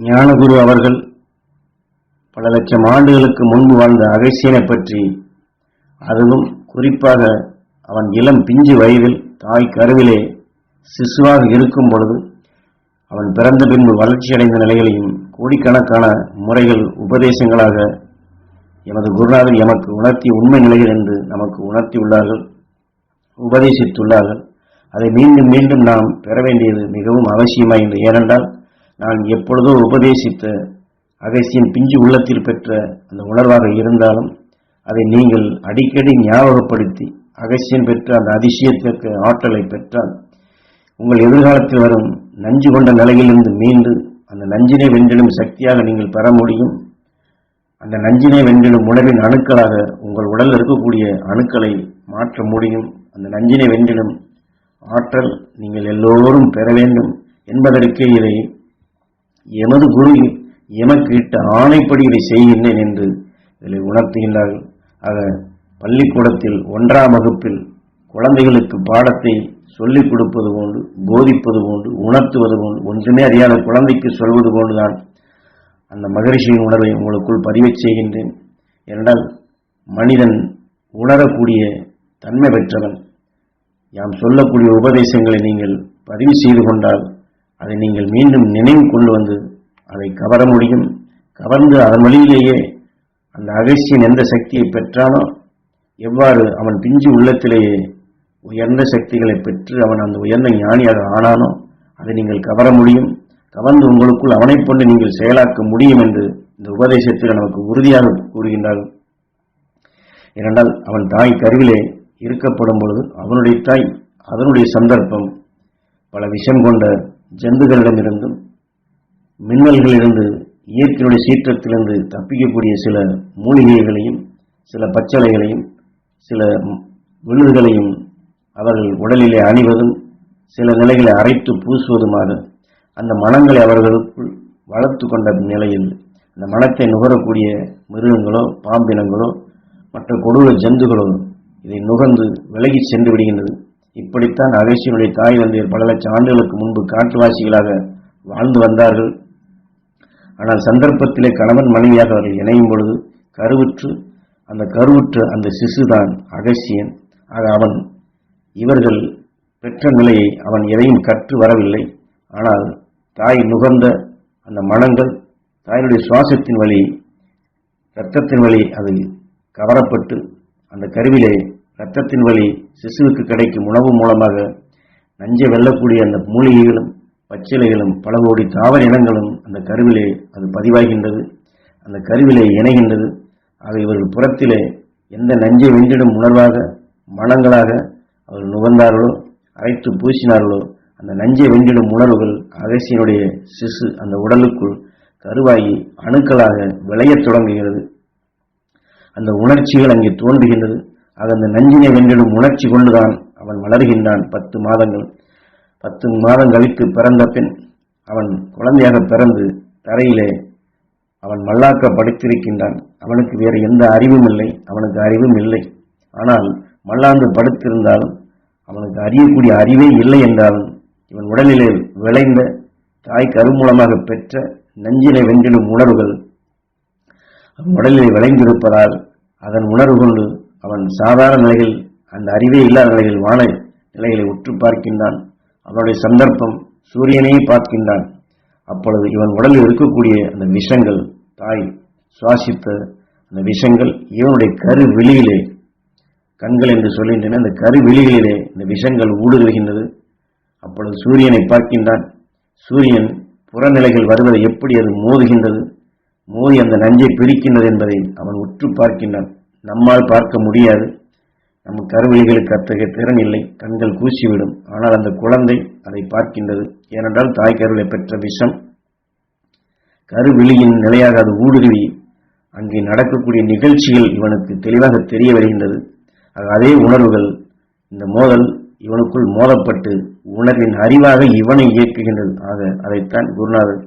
ஞானகுரு அவர்கள் பல லட்சம் ஆண்டுகளுக்கு முன்பு வாழ்ந்த அகசியனை பற்றி அதுவும் குறிப்பாக அவன் இளம் பிஞ்சு வயதில் தாய் கருவிலே சிசுவாக இருக்கும் பொழுது அவன் பிறந்த பின்பு வளர்ச்சியடைந்த நிலைகளையும் கோடிக்கணக்கான முறைகள் உபதேசங்களாக எமது குருநாதர் எமக்கு உணர்த்தி உண்மை நிலைகள் என்று நமக்கு உணர்த்தியுள்ளார்கள் உபதேசித்துள்ளார்கள். அதை மீண்டும் மீண்டும் நாம் பெற வேண்டியது மிகவும் அவசியமாயிற்று. ஏனென்றால் நான் எப்பொழுதோ உபதேசித்த அகசியின் பிஞ்சு உள்ளத்தில் பெற்ற அந்த உணர்வாக இருந்தாலும் அதை நீங்கள் அடிக்கடி ஞாபகப்படுத்தி அகசியன் பெற்ற அந்த அதிசயத்திற்கு ஆற்றலை பெற்றால் உங்கள் எதிர்காலத்தில் வரும் நஞ்சு கொண்ட நிலையிலிருந்து மீண்டு அந்த நஞ்சினை வென்றிடும் சக்தியாக நீங்கள் பெற முடியும். அந்த நஞ்சினை வென்றிடும் உணவின் அணுக்களாக உங்கள் உடலில் இருக்கக்கூடிய அணுக்களை மாற்ற முடியும். அந்த நஞ்சினை வென்றிடும் ஆற்றல் நீங்கள் எல்லோரும் பெற வேண்டும் என்பதற்கே இதை எமது குரு எமக்கு இட்ட ஆணைப்படி இதை செய்கின்றேன் என்று இதை உணர்த்துகின்றார்கள். ஆக பள்ளிக்கூடத்தில் ஒன்றாம் வகுப்பில் குழந்தைகளுக்கு பாடத்தை சொல்லிக் கொடுப்பது போன்று போதிப்பது போன்று உணர்த்துவது போன்று ஒன்றுமே அறியாத குழந்தைக்கு சொல்வது போன்றுதான் அந்த மகரிஷியின் உணர்வை உங்களுக்குள் பதிவச் செய்கின்றேன். ஏனென்றால் மனிதன் உணரக்கூடிய தன்மை பெற்றவன். யாம் சொல்லக்கூடிய உபதேசங்களை நீங்கள் பதிவு செய்து கொண்டால் அதை நீங்கள் மீண்டும் நினைவு கொண்டு வந்து அதை கவர முடியும். கவர்ந்து அதன் வழியிலேயே அந்த அகசியன் எந்த சக்தியை பெற்றானோ எவ்வாறு அவன் பிஞ்சு உள்ளத்திலேயே உயர்ந்த சக்திகளை பெற்று அவன் அந்த உயர்ந்த ஞானியாக ஆனானோ அதை நீங்கள் கவர முடியும். கவர்ந்து உங்களுக்குள் அவனைப் கொண்டு நீங்கள் செயலாக்க முடியும் என்று இந்த உபதேசத்தில் நமக்கு உறுதியாக கூறுகின்றார்கள் ஏனென்றால் அவன் தாய் கருவிலே இருக்கப்படும் பொழுது அவனுடைய தாய் அதனுடைய சந்தர்ப்பம் பல விஷம் கொண்ட ஜந்துகளிடமிருந்தும் மின்னல்களிலிருந்து இயற்கையுடைய சீற்றத்திலிருந்து தப்பிக்கக்கூடிய சில மூலிகைகளையும் சில பச்சளைகளையும் சில விழுதுகளையும் அவர்கள் உடலிலே அணிவதும் சில நிலைகளை அரைத்து பூசுவதுமாக அந்த மனங்களை அவர்களுக்குள் வளர்த்து கொண்ட நிலையில் அந்த மனத்தை நுகரக்கூடிய மிருகங்களோ பாம்பினங்களோ மற்ற கொடூர ஜந்துகளோ இதை நுகர்ந்து விலகி சென்று விடுகின்றது. இப்படித்தான் அகசியனுடைய தாய் தந்தையர் பல லட்சம் ஆண்டுகளுக்கு முன்பு காட்டுவாசிகளாக வாழ்ந்து வந்தார்கள். ஆனால் சந்தர்ப்பத்திலே கணவன் மனைவியாக அவர்கள் இணையும் பொழுது கருவுற்று அந்த கருவுற்ற அந்த சிசுதான் அகசியன் ஆக அவன் இவர்கள் பெற்ற நிலையை அவன் எதையும் கற்று வரவில்லை. ஆனால் தாய் நுகர்ந்த அந்த மனங்கள் தாயினுடைய சுவாசத்தின் வழி இரத்தத்தின் வழி அதில் கவரப்பட்டு அந்த கருவிலே ரத்தத்தின் வழி சிசுவுக்கு கிடைக்கும் உணவு மூலமாக நஞ்சை வெல்லக்கூடிய அந்த மூலிகைகளும் பச்சிலைகளும் பல கோடி தாவர இனங்களும் அந்த கருவிலே அது பதிவாகின்றது. அந்த கருவிலே இணைகின்றது. ஆக இவர்கள் புறத்திலே எந்த நஞ்சை வென்றிடும் உணர்வாக மனங்களாக அவர்கள் நுகர்ந்தார்களோ அரைத்து பூசினார்களோ அந்த நஞ்சை வென்றிடும் உணர்வுகள் அகசியனுடைய சிசு அந்த உடலுக்குள் கருவாகி அணுக்களாக விளையத் தொடங்குகிறது. அந்த உணர்ச்சிகள் அங்கே தோன்றுகின்றது. அந்த நஞ்சினை வென்றிடும் உணர்ச்சி கொண்டுதான் அவன் வளர்கின்றான். பத்து மாதங்கள் பத்து மாதம் கழித்து பிறந்த பின் அவன் குழந்தையாக பிறந்து தரையிலே அவன் மல்லாக்க படுத்திருக்கின்றான் அவனுக்கு வேறு எந்த அறிவும் இல்லை. அவனுக்கு அறிவும் இல்லை. ஆனால் மல்லாந்து படுத்திருந்தாலும் அவனுக்கு அறியக்கூடிய அறிவே இல்லை என்றாலும் இவன் உடலிலே விளைந்த தாய் கரு மூலமாக பெற்ற நஞ்சினை வென்றிடும் உணர்வுகள் அவன் உடலிலே விளைந்திருப்பதால் அதன் உணர்வு கொண்டு அவன் சாதாரண நிலையில் அந்த அறிவே இல்லாத நிலையில் வாழ நிலைகளை உற்று பார்க்கின்றான். அவனுடைய சந்தர்ப்பம் சூரியனையே பார்க்கின்றான். அப்பொழுது இவன் உடலில் இருக்கக்கூடிய அந்த விஷங்கள் தாய் சுவாசித்த அந்த விஷங்கள் இவனுடைய கரு வெளியிலே கண்கள் என்று சொல்கின்றன அந்த கரு வெளிகளிலே இந்த விஷங்கள் ஊடுருவுகின்றது. அப்பொழுது சூரியனை பார்க்கின்றான். சூரியன் புறநிலைகள் வருவதை எப்படி அது மோதுகின்றது? மோதி அந்த நஞ்சை பிரிக்கின்றது என்பதை அவன் உற்று பார்க்கின்றான். நம்மால் பார்க்க முடியாது. நம் கருவிழிகளுக்கு அத்தகைய திறன் இல்லை. கண்கள் கூசிவிடும். ஆனால் அந்த குழந்தை அதை பார்க்கின்றது. ஏனென்றால் தாய் கருவிலை பெற்ற விஷம். கருவிழியின் நிலையாக அது ஊடுருவி அங்கே நடக்கக்கூடிய நிகழ்ச்சிகள் இவனுக்கு தெளிவாக தெரிய வருகின்றது. அதே உணர்வுகள் இந்த மோதல் இவனுக்குள் மோதப்பட்டு உணர்வின் அறிவாக இவனை இயக்குகின்றது. ஆக அதைத்தான் குருநாதர்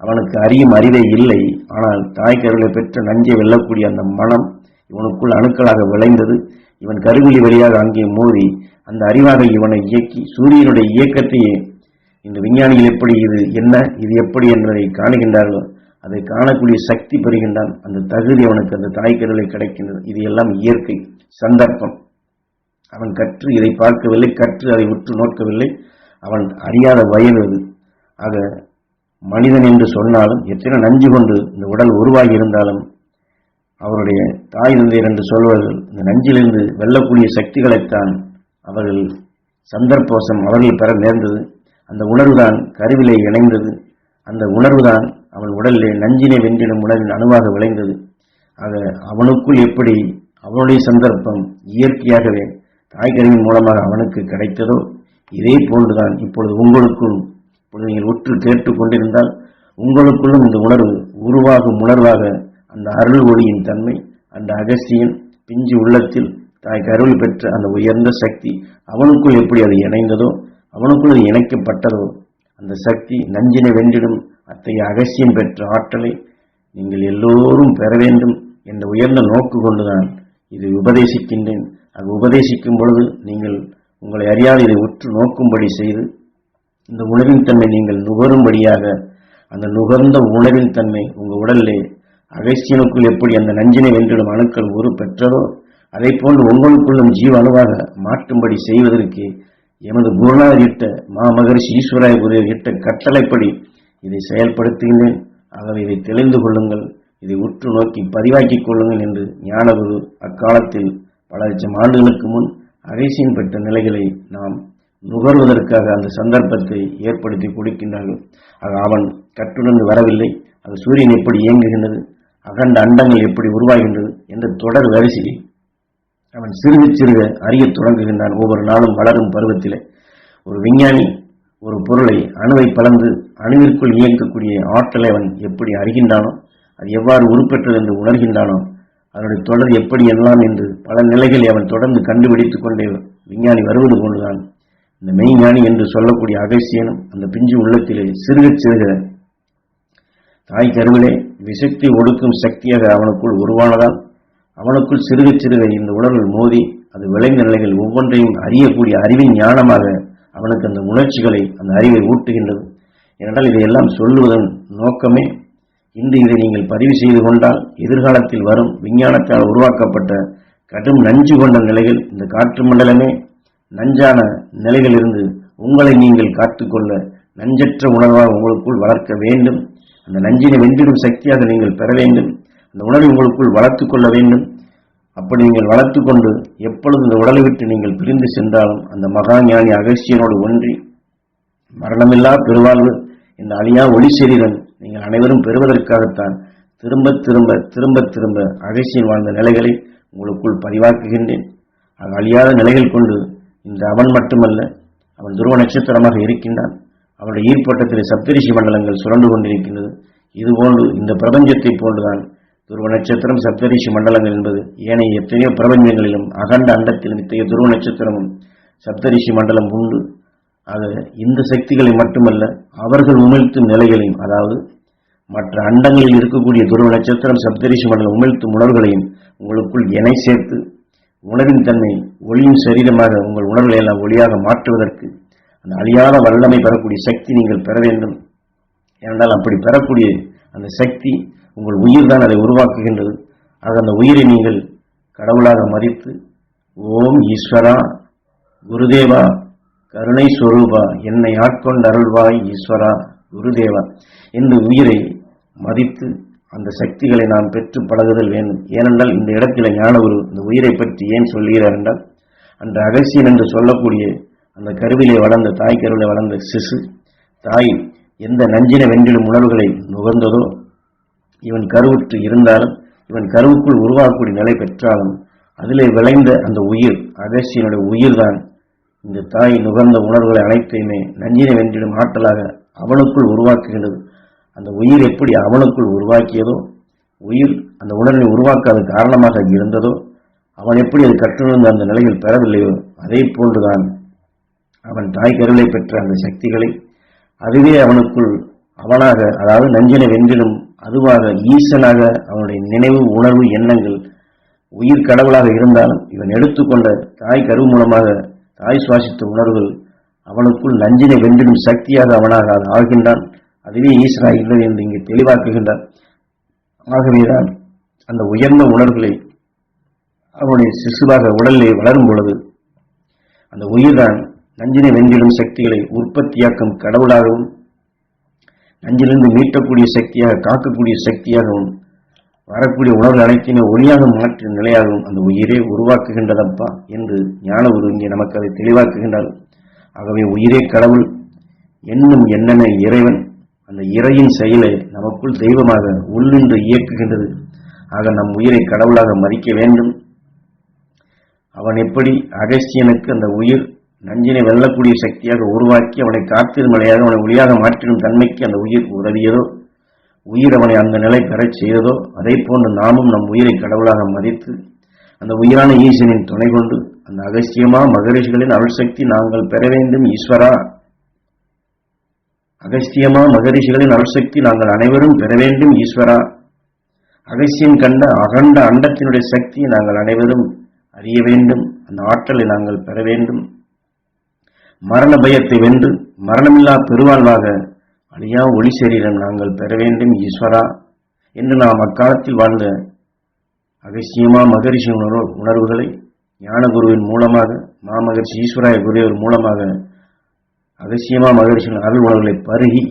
அவனுக்கு அறியும் அறிவே இல்லை. ஆனால் தாய் கருவிலை பெற்ற நஞ்சை வெல்லக்கூடிய அந்த மனம் இவனுக்குள் அணுக்களாக விளைந்தது. இவன் கருவிழி வழியாக அங்கே மோதி அந்த அறிவாக இவனை இயக்கி சூரியனுடைய இயக்கத்தையே இந்த விஞ்ஞானிகள் எப்படி இது என்ன இது எப்படி என்பதை காணுகின்றார்களோ அதை காணக்கூடிய சக்தி பெறுகின்றான். அந்த தகுதி அவனுக்கு அந்த தாய்க்கடலை கிடைக்கின்றது. இது எல்லாம் இயற்கை சந்தர்ப்பம். அவன் கற்று இதை பார்க்கவில்லை கற்று அதை உற்று நோக்கவில்லை. அவன் அறியாத வயது அது. ஆக மனிதன் என்று சொன்னாலும் எத்தனை நஞ்சு கொண்டு இந்த உடல் உருவாகி இருந்தாலும் அவருடைய தாய் தந்தையர் என்று சொல்வர்கள் இந்த நஞ்சிலிருந்து வெல்லக்கூடிய சக்திகளைத்தான் அவர்கள் சந்தர்ப்போசம் அவர்கள் பெற நேர்ந்தது. அந்த உணர்வுதான் கருவிலே இணைந்தது. அந்த உணர்வுதான் அவன் உடலிலே நஞ்சினை வென்றிடும் உணர்வின் அணுவாக விளைந்தது. ஆக அவனுக்குள் எப்படி அவனுடைய சந்தர்ப்பம் இயற்கையாகவே தாய்கருவின் மூலமாக அவனுக்கு கிடைத்ததோ இதே போன்றுதான் இப்பொழுது உங்களுக்கும் இப்பொழுது நீங்கள் உற்று கேட்டு கொண்டிருந்தால் உங்களுக்குள்ளும் இந்த உணர்வு உருவாகும் உணர்வாக அந்த அருள் ஒளியின் தன்மை அந்த அகஸ்தியன் பிஞ்சு உள்ளத்தில் தாய் அருள் பெற்ற அந்த உயர்ந்த சக்தி அவனுக்குள் எப்படி அது இணைந்ததோ அவனுக்குள் அது இணைக்கப்பட்டதோ அந்த சக்தி நஞ்சினை வென்றிடும் அத்தகைய அகசியம் பெற்ற ஆற்றலை நீங்கள் எல்லோரும் பெற வேண்டும் என்ற உயர்ந்த நோக்கு கொண்டுதான் இதை உபதேசிக்கின்றேன். அது உபதேசிக்கும் பொழுது நீங்கள் உங்களை அறியாத இதை உற்று நோக்கும்படி செய்து இந்த உணவின் தன்மை நீங்கள் நுகரும்படியாக அந்த நுகர்ந்த உணவின் தன்மை உங்கள் உடலிலே அகசியனுக்குள் எப்படி அந்த நஞ்சினை வென்றிடும் அணுக்கள் ஒரு பெற்றதோ அதை போன்று உங்களுக்குள்ளும் ஜீவ அணுவாக மாற்றும்படி செய்வதற்கு எமது குருநாதர் இட்ட மாமகரிஷி ஈஸ்வராய குரு இட்ட கட்டளைப்படி இதை செயல்படுத்துகின்றேன். ஆகவே இதை தெளிந்து கொள்ளுங்கள். இதை உற்று நோக்கி பதிவாக்கிக் கொள்ளுங்கள் என்று ஞானகுரு அக்காலத்தில் பல லட்சம் ஆண்டுகளுக்கு முன் அகைசியம் பெற்ற நிலைகளை நாம் நுகர்வதற்காக அந்த சந்தர்ப்பத்தை ஏற்படுத்தி கொடுக்கின்றார்கள். ஆக அவன் கட்டுணர்ந்து வரவில்லை. அது சூரியன் எப்படி இயங்குகின்றது? அகண்ட அண்டங்கள் எப்படி உருவாகின்றது என்ற தொடர் வரிசையை அவன் சிறுக சிறுக அறியத் தொடங்குகின்றான். ஒவ்வொரு நாளும் வளரும் பருவத்திலே ஒரு விஞ்ஞானி ஒரு பொருளை அணுவை பலந்து அணுவிற்குள் இயங்கக்கூடிய ஆற்றலை அவன் எப்படி அறிகின்றானோ அது எவ்வாறு உருப்பெற்றது என்று உணர்கின்றானோ அதனுடைய தொடர் எப்படி எல்லாம் என்று பல நிலைகளை அவன் தொடர்ந்து கண்டுபிடித்துக் கொண்டே விஞ்ஞானி வருவது போன்றுதான். இந்த மெய்ஞானி என்று சொல்லக்கூடிய அகசியனும் அந்த பிஞ்சு உள்ளத்திலே சிறுக சிறுக தாய் கருவிலே விசக்தி ஒடுக்கும் சக்தியாக அவனுக்குள் உருவானதால் அவனுக்குள் சிறுக சிறுக இந்த உடல்கள் மோதி அது விளைந்த நிலைகள் ஒவ்வொன்றையும் அறியக்கூடிய அறிவின் ஞானமாக அவனுக்கு அந்த உணர்ச்சிகளை அந்த அறிவை ஊட்டுகின்றது. ஏனென்றால் இதையெல்லாம் சொல்லுவதன் நோக்கமே இன்று இதை நீங்கள் பதிவு செய்து கொண்டால் எதிர்காலத்தில் வரும் விஞ்ஞானத்தால் உருவாக்கப்பட்ட கடும் நஞ்சு கொண்ட நிலைகள் இந்த காற்று மண்டலமே நஞ்சான நிலைகளிலிருந்து உங்களை நீங்கள் காத்துக்கொள்ள நஞ்சற்ற உணர்வாக உங்களுக்குள் வளர்க்க வேண்டும். அந்த நஞ்சினை வென்றிடும் சக்தியாக நீங்கள் பெற வேண்டும். அந்த உணர்வை உங்களுக்குள் வளர்த்து கொள்ள வேண்டும். அப்படி நீங்கள் வளர்த்து கொண்டு எப்பொழுது இந்த உடலை விட்டு நீங்கள் பிரிந்து சென்றாலும் அந்த மகா ஞானி அகஸ்தியனோடு ஒன்றி மரணமில்லா பெருவாழ்வு இந்த அழியா ஒளி சரீரம் நீங்கள் அனைவரும் பெறுவதற்காகத்தான் திரும்ப திரும்ப திரும்ப திரும்ப அகசியன் வாழ்ந்த நிலைகளை உங்களுக்குள் பதிவாக்குகின்றேன். அது அழியாத நிலைகள் கொண்டு இந்த அவன் மட்டுமல்ல அவன் துருவ நட்சத்திரமாக இருக்கின்றான். அவருடைய ஈர்ப்பட்டத்தில் சப்தரிஷி மண்டலங்கள் சுரண்டு கொண்டிருக்கின்றது. இதுபோன்று இந்த பிரபஞ்சத்தை போன்றுதான் துருவ நட்சத்திரம் சப்தரிஷி மண்டலங்கள் என்பது ஏனைய எத்தனையோ பிரபஞ்சங்களிலும் அகண்ட அண்டத்திலும் இத்தகைய துருவ நட்சத்திரமும் சப்தரிஷி மண்டலம் உண்டு. ஆக இந்த சக்திகளை மட்டுமல்ல அவர்கள் உமிழ்த்தும் நிலைகளையும் அதாவது மற்ற அண்டங்களில் இருக்கக்கூடிய துருவ நட்சத்திரம் சப்தரிஷி மண்டலம் உமிழ்த்தும் உணர்வுகளையும் உங்களுக்குள் இணை சேர்த்து உணவின் தன்மை ஒளியும் சரீரமாக உங்கள் உணர்வுகளை எல்லாம் ஒளியாக மாற்றுவதற்கு அந்த அழியாத வல்லமை பெறக்கூடிய சக்தி நீங்கள் பெற வேண்டும். ஏனென்றால் அப்படி பெறக்கூடிய அந்த சக்தி உங்கள் உயிர் தான் அதை உருவாக்குகின்றது. ஆக அந்த உயிரை நீங்கள் கடவுளாக மதித்து ஓம் ஈஸ்வரா குருதேவா கருணை ஸ்வரூபா என்னை ஆட்கொண்ட அருள்வாய் ஈஸ்வரா குருதேவா என்று உயிரை மதித்து அந்த சக்திகளை நாம் பெற்று பழகுதல் வேண்டும். ஏனென்றால் இந்த இடத்தில் ஞான ஒரு இந்த உயிரை பற்றி ஏன் சொல்கிறார் என்றால் அந்த அகசியன் என்று சொல்லக்கூடிய அந்த கருவிலே வளர்ந்த தாய் கருவிலே வளர்ந்த சிசு தாய் எந்த நஞ்சின வென்றிடும் உணர்வுகளை நுகர்ந்ததோ இவன் கருவுற்று இருந்தாலும் இவன் கருவுக்குள் உருவாக்கக்கூடிய நிலை பெற்றாலும் அதிலே விளைந்த அந்த உயிர் அகசியனுடைய உயிர்தான். இந்த தாய் நுகர்ந்த உணர்வுகளை அனைத்தையுமே நஞ்சினை வென்றிடும் ஆற்றலாக அவனுக்குள் உருவாக்குகின்றது. அந்த உயிர் எப்படி அவனுக்குள் உருவாக்கியதோ உயிர் அந்த உணர்வை உருவாக்காத காரணமாக இருந்ததோ அவன் எப்படி அது கற்றுணர்ந்து அந்த நிலையில் பெறவில்லையோ அதே போன்றுதான் அவன் தாய் கருளை பெற்ற அந்த சக்திகளை அதுவே அவனுக்குள் அவனாக அதாவது நஞ்சினை வென்றிலும் அதுவாக ஈசனாக அவனுடைய நினைவு உணர்வு எண்ணங்கள் உயிர் கடவுளாக இருந்தாலும் இவன் எடுத்துக்கொண்ட தாய் கரு மூலமாக தாய் சுவாசித்த உணர்வுகள் அவனுக்குள் நஞ்சினை வென்றிடும் சக்தியாக அவனாக அது ஆகின்றான். அதுவே ஈஸ்வரா இல்லை என்று இங்கு தெளிவாக்குகின்றார் ஆகவேதான் அந்த உயர்ந்த உணர்வுகளை அவனுடைய சிசுவாக உடலிலே வளரும் பொழுது அந்த உயிர்தான் நஞ்சினை வென்றிடும் சக்திகளை உற்பத்தியாக்கும் கடவுளாகவும் நஞ்சிலிருந்து மீட்டக்கூடிய சக்தியாக காக்கக்கூடிய சக்தியாகவும் வரக்கூடிய உணர்வு அனைத்தினை ஒளியாக மாற்றும் நிலையாகவும் அந்த உயிரே உருவாக்குகின்றதப்பா என்று ஞான குரு இங்கே நமக்கு அதை தெளிவாக்குகின்றார். ஆகவே உயிரே கடவுள் என்னும் என்னென்ன இறைவன் அந்த இறையின் செயலை நமக்குள் தெய்வமாக உள்ளின்று இயக்குகின்றது. ஆக நம் உயிரை கடவுளாக மதிக்க வேண்டும். அவன் எப்படி அகஸ்தியனுக்கு அந்த உயிர் நஞ்சினை வெல்லக்கூடிய சக்தியாக உருவாக்கி அவனை காத்திரும் மலையாக அவனை ஒளியாக மாற்றிடும் தன்மைக்கு அந்த உயிர் உதவியதோ உயிர் அவனை அந்த நிலை பெறச் செய்ததோ அதே போன்று நாமும் நம் உயிரை கடவுளாக மதித்து அந்த உயிரான ஈசனின் துணை கொண்டு அந்த அகசியமா மகரிஷிகளின் அருள்சக்தி நாங்கள் பெற வேண்டும் ஈஸ்வரா. அகஸ்தியமா மகரிஷிகளின் அருள்சக்தி நாங்கள் அனைவரும் பெற வேண்டும் ஈஸ்வரா. அகசியம் கண்ட அகண்ட அண்டத்தினுடைய சக்தியை நாங்கள் அனைவரும் அறிய வேண்டும் அந்த ஆற்றலை நாங்கள் பெற வேண்டும். மரண பயத்தை வென்று மரணமில்லா பெருவாழ்வாக அழியா ஒளி சரீரம் நாங்கள் பெற வேண்டும் ஈஸ்வரா என்று நாம் அக்காலத்தில் வாழ்ந்த அகசியமா மகரிஷி உணர்வு உணர்வுகளை ஞானகுருவின் மூலமாக மாமகரிஷி ஈஸ்வராய குருவர் மூலமாக அகசியமா மகரிஷியின் அருள் உணர்வுகளை பருகி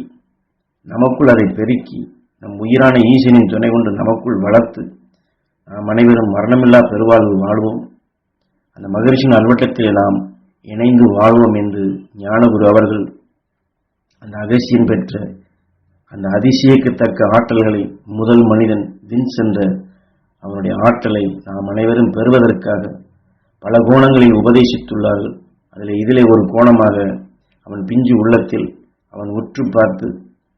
நமக்குள் அதை பெருக்கி நம் உயிரான ஈசனின் துணை கொண்டு நமக்குள் வளர்த்து நாம் அனைவரும் மரணமில்லா பெருவாழ்வு வாழ்வோம். அந்த மகரிஷியின் அல்வட்டத்தை நாம் இணைந்து வாழ்வோம் என்று ஞானகுரு அவர்கள் அந்த அகசியம் பெற்ற அந்த அதிசயக்கத்தக்க ஆற்றல்களை முதல் மனிதன் வின் சென்ற அவனுடைய ஆற்றலை நாம் அனைவரும் பெறுவதற்காக பல கோணங்களில் உபதேசித்துள்ளார்கள். அதில் இதிலே ஒரு கோணமாக அவன் பிஞ்சு உள்ளத்தில் அவன் உற்று பார்த்து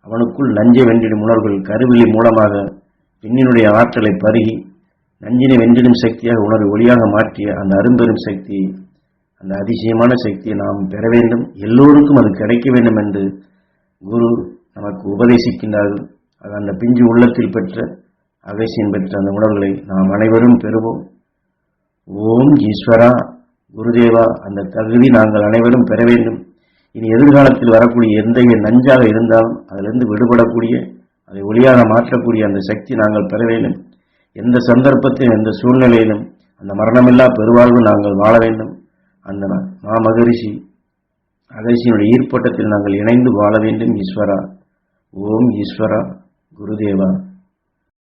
அவனுக்குள் நஞ்சை வென்றிடும் உணர்வுகள் கருவிழி மூலமாக பெண்ணினுடைய ஆற்றலை பருகி நஞ்சினை வென்றிடும் சக்தியாக உணர்வு ஒளியாக மாற்றிய அந்த அரும்பெரும் சக்தியை அந்த அதிசயமான சக்தியை நாம் பெற வேண்டும். எல்லோருக்கும் அது கிடைக்க வேண்டும் என்று குரு நமக்கு உபதேசிக்கின்றார்கள் அது அந்த பிஞ்சு உள்ளத்தில் பெற்ற அகசியம் பெற்ற அந்த உணர்வுகளை நாம் அனைவரும் பெறுவோம். ஓம் ஈஸ்வரா குருதேவா அந்த தகுதி நாங்கள் அனைவரும் பெற வேண்டும். இனி எதிர்காலத்தில் வரக்கூடிய எந்த நஞ்சாக இருந்தாலும் அதிலிருந்து விடுபடக்கூடிய அதை ஒளியாக மாற்றக்கூடிய அந்த சக்தி நாங்கள் பெற வேண்டும். எந்த சந்தர்ப்பத்திலும் எந்த சூழ்நிலையிலும் அந்த மரணமில்லா பெருவாழ்வு நாங்கள் வாழ வேண்டும். அந்த மாமகரிஷி அகரிஷியினுடைய ஈர்ப்பட்டத்தில் நாங்கள் இணைந்து வாழ வேண்டும் ஈஸ்வரா. ஓம் ஈஸ்வரா குருதேவா.